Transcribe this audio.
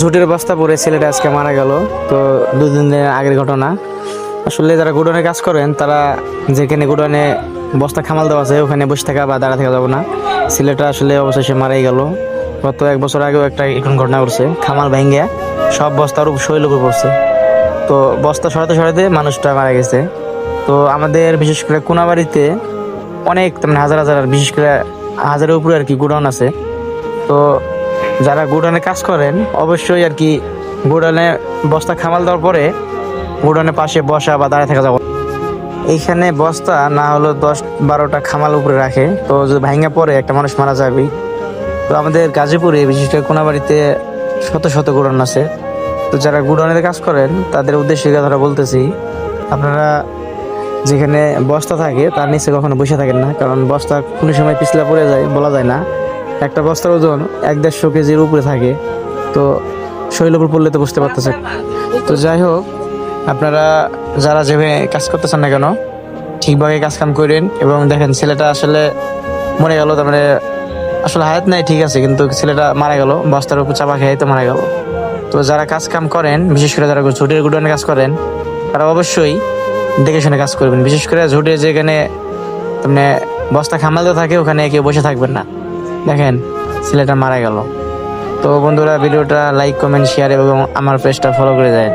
ঝুটের বস্তা পরে ছেলেটা আজকে মারা গেল। তো দুদিন দিনের আগের ঘটনা। আসলে যারা গুডনে কাজ করেন, তারা যেখানে গুডনে বস্তা খামাল দেওয়া আছে, ওখানে বসে থাকা বা দাঁড়া থাকা যাবে না। ছেলেটা আসলে অবশেষে মারাই গেল। গত এক বছর আগেও একটা এরকম ঘটনা ঘটছে, খামাল ভেঙে সব বস্তার উপর শৈল উপর পড়ছে। তো বস্তা সরাতে সরাতে মানুষটা মারা গেছে। তো আমাদের বিশেষ করে কোনাবাড়িতে অনেক মানে হাজার হাজার, বিশেষ করে হাজারের উপরে আর কি গোডাউন আছে। তো যারা গোডাউনে কাজ করেন, অবশ্যই আর কি গোডাউনে বস্তা খামাল দেওয়ার পরে গোডাউনের পাশে বসা বা দাঁড়িয়ে থাকা যাবে। এইখানে বস্তা না হলো দশ বারোটা খামাল উপরে রাখে। তো যদি ভাঙা পরে একটা মানুষ মারা যাবে। তো আমাদের গাজীপুরে বিশেষ করে কোনাবাড়িতে শত শত গোডাউন আছে। তো যারা গোডাউনে কাজ করেন, তাদের উদ্দেশ্যে কথাটা বলতেছি। আপনারা যেখানে বস্তা থাকে, তার নিচে কখনো বসে থাকেন না। কারণ বস্তা কোনো সময় পিছলা পড়ে যায়, বলা যায় না। একটা বস্তার ওজন এক দেড়শো কেজির উপরে থাকে। তো শৈল উপর পড়লে তো বুঝতে পারতেছে। তো যাই হোক, আপনারা যারা যেভাবে কাজ করতেছেন না কেন, ঠিকভাবে কাজ কাম করেন এবং দেখেন ছেলেটা আসলে মরে গেল, তার মানে আসলে হায়াত নাই, ঠিক আছে, কিন্তু ছেলেটা মারা গেল, বস্তার উপর চাপা খেয়ে তো মারা গেল। তো যারা কাজ কাম করেন, বিশেষ করে যারা ঝুটের গুডানে কাজ করেন, তারা অবশ্যই দেখে শুনে কাজ করবেন। বিশেষ করে ঝুটে যেখানে মানে বস্তা খামালতে থাকে, ওখানে কেউ বসে থাকবেন না। দেখেন, ছেলেটা মারা গেল। তো বন্ধুরা, ভিডিওটা লাইক কমেন্ট শেয়ার এবং আমার পেজটা ফলো করে যায়